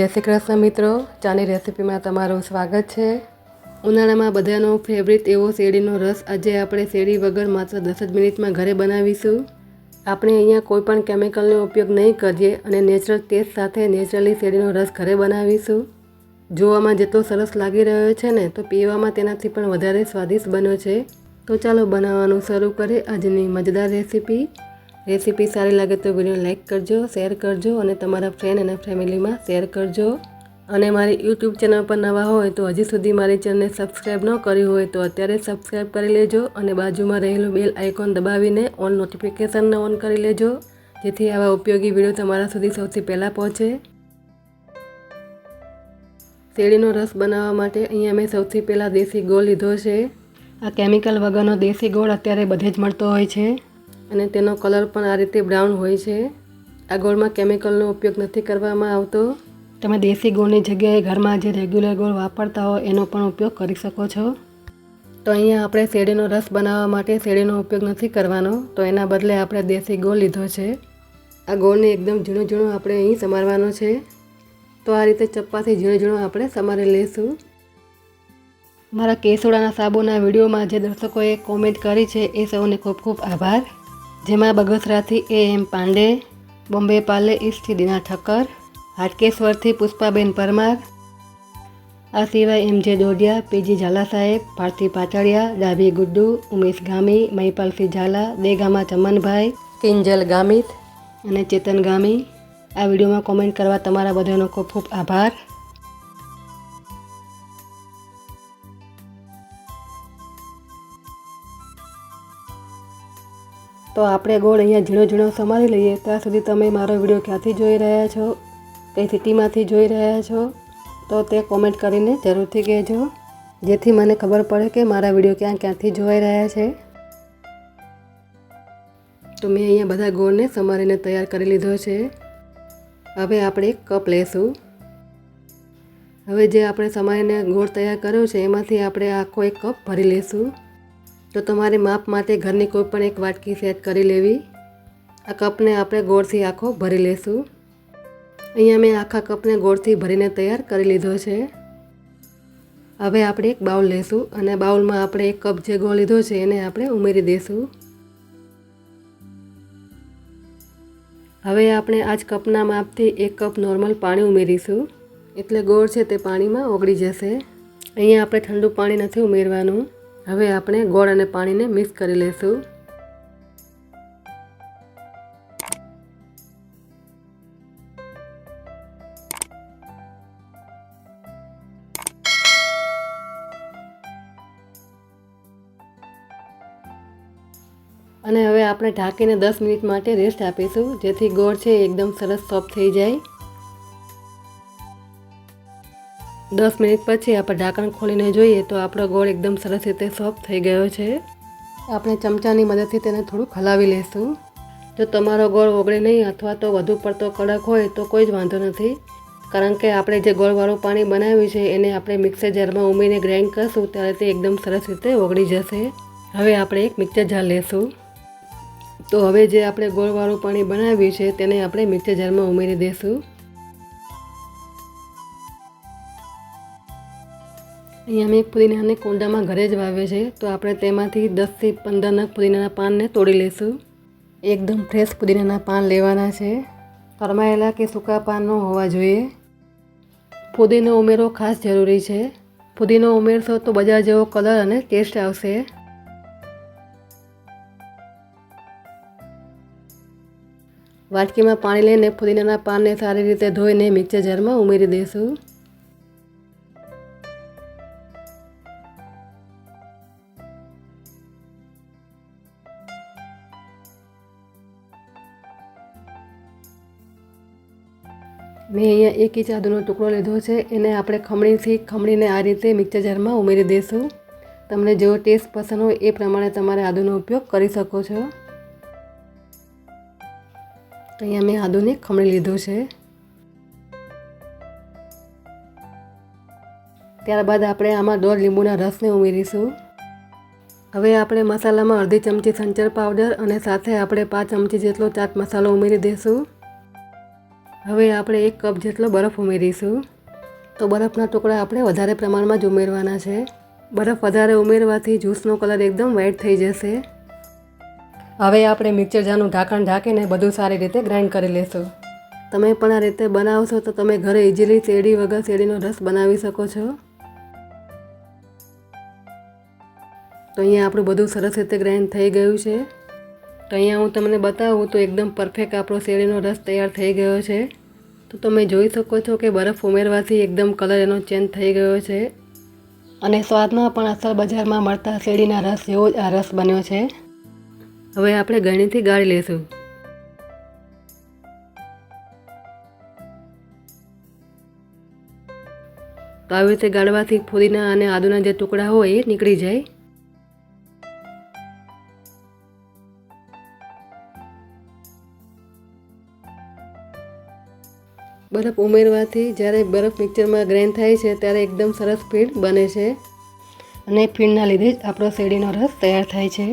જય શ્રી કૃષ્ણ મિત્રો. ચાની રેસિપીમાં તમારું સ્વાગત છે. ઉનાળામાં બધાનો ફેવરિટ એવો શેરડીનો રસ આજે આપણે શેરડી વગર માત્ર દસ જ મિનિટમાં ઘરે બનાવીશું. આપણે અહીંયા કોઈ પણ કેમિકલનો ઉપયોગ નહીં કરીએ અને નેચરલ ટેસ્ટ સાથે નેચરલી શેરડીનો રસ ઘરે બનાવીશું. જોવામાં જેટલો સરસ લાગી રહ્યો છે ને, તો પીવામાં તેનાથી પણ વધારે સ્વાદિષ્ટ બન્યો છે. તો ચાલો બનાવવાનું શરૂ કરીએ આજની મજેદાર રેસીપી. રેસીપી સારી લાગે તો વીડિયો લાઇક કરજો, શેર કરજો અને તમારા ફ્રેન્ડ અને ફેમિલીમાં શેર કરજો. અને મારી યુટ્યુબ ચેનલ પર નવા હોય તો હજી સુધી મારી ચેનલને સબસ્ક્રાઈબ ન કરી હોય તો અત્યારે સબસ્ક્રાઈબ કરી લેજો અને બાજુમાં રહેલું બેલ આઇકોન દબાવીને ઓન નોટિફિકેશનને ઓન કરી લેજો. જેથી આવા ઉપયોગી વીડિયો તમારા સુધી સૌથી પહેલાં પહોંચે. શેરડીનો રસ બનાવવા માટે અહીંયા મેં સૌથી પહેલાં દેશી ગોળ લીધો છે. આ કેમિકલ વગરનો દેશી ગોળ અત્યારે બધે જ મળતો હોય છે. અને તેનો કલર પણ આ રીતે બ્રાઉન હોય છે. આ ગોળમાં કેમિકલનો ઉપયોગ નથી કરવામાં આવતો. તમે દેશી ગોળની જગ્યાએ ઘરમાં જે રેગ્યુલર ગોળ વાપરતા હો, એનો પણ ઉપયોગ કરી શકો છો. તો અહીંયા આપણે શેરડીનો રસ બનાવવા માટે શેરડીનો ઉપયોગ નથી કરવાનો. તો એના બદલે આપણે દેશી ગોળ લીધો છે. આ ગોળને એકદમ ઝીણું ઝીણું આપણે અહીં સમારવાનો છે. તો આ રીતે ચપ્પાથી ઝીણું ઝીણું આપણે સમારી લઈશું. મારા કેસોડાના સાબુના વિડીયોમાં જે દર્શકોએ કોમેન્ટ કરી છે, એ સૌને ખૂબ ખૂબ આભાર. જેમાં બગસરાથી એ એમ પાંડે, બોમ્બે પાલે ઈસ્ટથી દીના ઠક્કર, હાટકેશ્વરથી પુષ્પાબેન પરમાર, આ સિવાય એમ જે દોડિયા, પીજી ઝાલા સાહેબ, ભારતી પાટડિયા ડાભી ગુડ્ડુ, ઉમેશ ગામી, મહિપાલસિંહ ઝાલા, દેગામા ચમનભાઈ, કિંજલ ગામિત અને ચેતન ગામી. આ વિડીયોમાં કોમેન્ટ કરવા તમારા બધાનો ખૂબ ખૂબ આભાર. તો આપણે ગોળ અહીંયા ઝીણો ઝીણો સમારી લઈએ. ત્યાં સુધી તમે મારો વીડિયો ક્યાંથી જોઈ રહ્યા છો, કઈ સિટીમાંથી જોઈ રહ્યા છો, તો તે કોમેન્ટ કરીને જરૂરથી કહેજો. જેથી મને ખબર પડે કે મારા વીડિયો ક્યાં ક્યાંથી જોઈ રહ્યા છે. તો મેં અહીંયા બધા ગોળને સમારીને તૈયાર કરી લીધો છે. હવે આપણે એક કપ લઈશું હવે જે આપણે સમારીને ગોળ તૈયાર કર્યો છે, એમાંથી આપણે આખો એક કપ ભરી લઈશું તો તમારે માપ માટે ઘરની કોઈ પણ એક વાટકી સેટ કરી લેવી. આ કપને આપણે ગોળથી આખો ભરી લઈશું અહીંયા મેં આખા કપને ગોળથી ભરીને તૈયાર કરી લીધો છે. હવે આપણે એક બાઉલ લઈશું અને બાઉલમાં આપણે એક કપ જે ગોળ લીધો છે એને આપણે ઉમેરી દઈશું હવે આપણે આ જ કપના માપથી એક કપ નોર્મલ પાણી ઉમેરીશું. એટલે ગોળ છે તે પાણીમાં ઓગળી જશે. અહીંયા આપણે ઠંડુ પાણી નથી ઉમેરવાનું. હવે આપણે ગોળ અને પાણીને મિક્સ કરી લઈશું અને હવે આપણે ઢાંકીને દસ મિનિટ માટે રેસ્ટ આપીશું, જેથી ગોળ છે એકદમ સરસ સોફ્ટ થઈ જાય. દસ મિનિટ પછી આપણે ઢાંકણ ખોલીને જોઈએ તો આપણો ગોળ એકદમ સરસ રીતે સોફ્ટ થઈ ગયો છે. આપણે ચમચાની મદદથી તેને થોડુંક હલાવી લઈશું જો તમારો ગોળ ઓગળે નહીં અથવા તો વધુ પડતો કડક હોય તો કોઈ જ વાંધો નથી. કારણ કે આપણે જે ગોળવાળું પાણી બનાવ્યું છે એને આપણે મિક્સર જારમાં ઉમેરીને ગ્રાઇન્ડ કરશું ત્યારે તે એકદમ સરસ રીતે ઓગળી જશે. હવે આપણે એક મિક્સર જાર લેશું. તો હવે જે આપણે ગોળવાળું પાણી બનાવ્યું છે તેને આપણે મિક્સર જારમાં ઉમેરી દઈશું અહીંયા મેં પુદીનાને કુંડામાં ઘરે જ વાવ્યો છે તો આપણે તેમાંથી દસથી પંદર નગ પુદીનાના પાનને તોડી લઈશું. એકદમ ફ્રેશ પુદીનાના પાન લેવાના છે. ફરમાયેલા કે સૂકા પાન ન હોવા જોઈએ. ફુદીનો ઉમેરો ખાસ જરૂરી છે. ફુદીનો ઉમેરશો તો બજાર જેવો કલર અને ટેસ્ટ આવશે. વાટકીમાં પાણી લઈને ફુદીનાના પાનને સારી રીતે ધોઈને મિક્સર જારમાં ઉમેરી દઈશું. મેં અહીંયા એક ઇંચ આદુનો ટુકડો લીધો છે. એને આપણે ખમણીથી ખમણીને આ રીતે મિક્સર જારમાં ઉમેરી દઈશું. તમને જેવો ટેસ્ટ પસંદ હોય એ પ્રમાણે તમારે આદુનો ઉપયોગ કરી શકો છો. અહીંયા મેં આદુને ખમણી લીધું છે. ત્યારબાદ આપણે આમાં દોઢ લીંબુના રસને ઉમેરીશું. હવે આપણે મસાલામાં અડધી ચમચી સંચર પાવડર અને સાથે આપણે પાંચ ચમચી જેટલો ચાટ મસાલો ઉમેરી દઈશું. હવે આપણે એક કપ જેટલો બરફ ઉમેરીશું. તો બરફના ટુકડા આપણે વધારે પ્રમાણમાં જ ઉમેરવાના છે. બરફ વધારે ઉમેરવાથી જ્યુસનો કલર એકદમ વ્હાઈટ થઈ જશે. હવે આપણે મિક્સર જારનું ઢાંકણ ઢાંકીને બધું સારી રીતે ગ્રાઇન્ડ કરી લેશું. તમે પણ આ રીતે બનાવશો તો તમે ઘરે ઇઝીલી શેરડી વગર શેરડીનો રસ બનાવી શકો છો. તો અહીંયા આપણું બધું સરસ રીતે ગ્રાઇન્ડ થઈ ગયું છે. તો અહીંયા હું તમને બતાવું તો એકદમ પરફેક્ટ આપણો શેરડીનો રસ તૈયાર થઈ ગયો છે. તો તમે જોઈ શકો છો કે બરફ ઉમેરવાથી એકદમ કલર એનો ચેન્જ થઈ ગયો છે. અને સ્વાદમાં પણ અસર બજારમાં મળતા શેરડીના રસ જેવો જ આ રસ બન્યો છે. હવે આપણે ગણીથી ગાળી લઈશું. તો આવી રીતે ગાળવાથી ફુદીના અને આદુના જે ટુકડા હોય એ નીકળી જાય. બરફ ઉમેરવાથી જ્યારે બરફ મિક્સરમાં ગ્રેન થાય છે, ત્યારે એકદમ સરસ ફીણ બને છે. અને ફીણના લીધે જ આપણો શેરડીનો રસ તૈયાર થાય છે.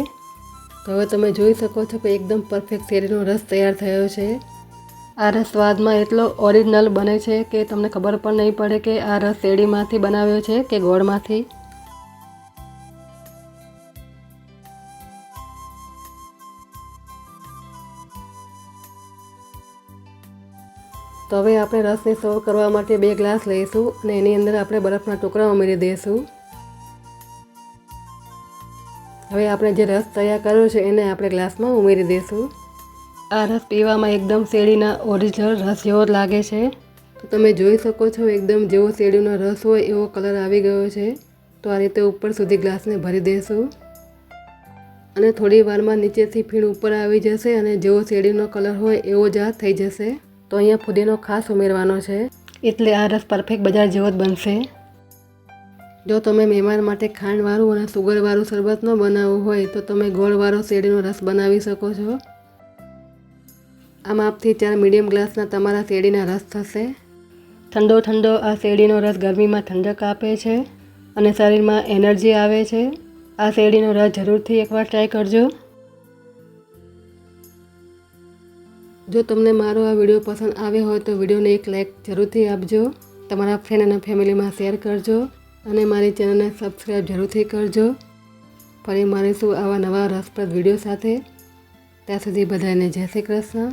તો હવે તમે જોઈ શકો છો કે એકદમ પરફેક્ટ શેરડીનો રસ તૈયાર થયો છે. આ રસ સ્વાદમાં એટલો ઓરિજિનલ બને છે કે તમને ખબર પણ નહીં પડે કે આ રસ શેરડીમાંથી બનાવ્યો છે કે ગોળમાંથી. તો હવે આપણે રસને સર્વ કરવા માટે બે ગ્લાસ લઈશું અને એની અંદર આપણે બરફના ટુકડા ઉમેરી દઈશું. હવે આપણે જે રસ તૈયાર કર્યો છે એને આપણે ગ્લાસમાં ઉમેરી દઈશું. આ રસ પીવામાં એકદમ શેરડીના ઓરિજિનલ રસ જેવો લાગે છે. તો તમે જોઈ શકો છો એકદમ જેવો શેરડીનો રસ હોય એવો કલર આવી ગયો છે. તો આ રીતે ઉપર સુધી ગ્લાસને ભરી દઈશું. અને થોડી વારમાં નીચેથી ફીણ ઉપર આવી જશે અને જેવો શેરડીનો કલર હોય એવો જ આ થઈ જશે. તો અહીંયા ફુદીનો ખાસ ઉમેરવાનો છે. એટલે આ રસ પરફેક્ટ બજાર જેવો જ બનશે. જો તમે મહેમાન માટે ખાંડવાળું અને સુગરવાળું શરબત ન બનાવવું હોય તો તમે ગોળવાળો શેરડીનો રસ બનાવી શકો છો. આ માપથી ચાર મીડિયમ ગ્લાસના તમારા શેરડીના રસ થશે. ઠંડો ઠંડો આ શેરડીનો રસ ગરમીમાં ઠંડક આપે છે અને શરીરમાં એનર્જી આવે છે. આ શેરડીનો રસ જરૂરથી એકવાર ટ્રાય કરજો. જો તમને મારો આ વીડિયો પસંદ આવ્યો હોય તો વિડીયોને એક લાઇક જરૂરથી આપજો. તમારા ફ્રેન્ડ અને ફેમિલીમાં શેર કરજો અને મારી ચેનલને સબસ્ક્રાઈબ જરૂરથી કરજો. ફરી મળીશું આવા નવા રસપ્રદ વીડિયો સાથે. ત્યાં સુધી બધાને જય શ્રી કૃષ્ણ.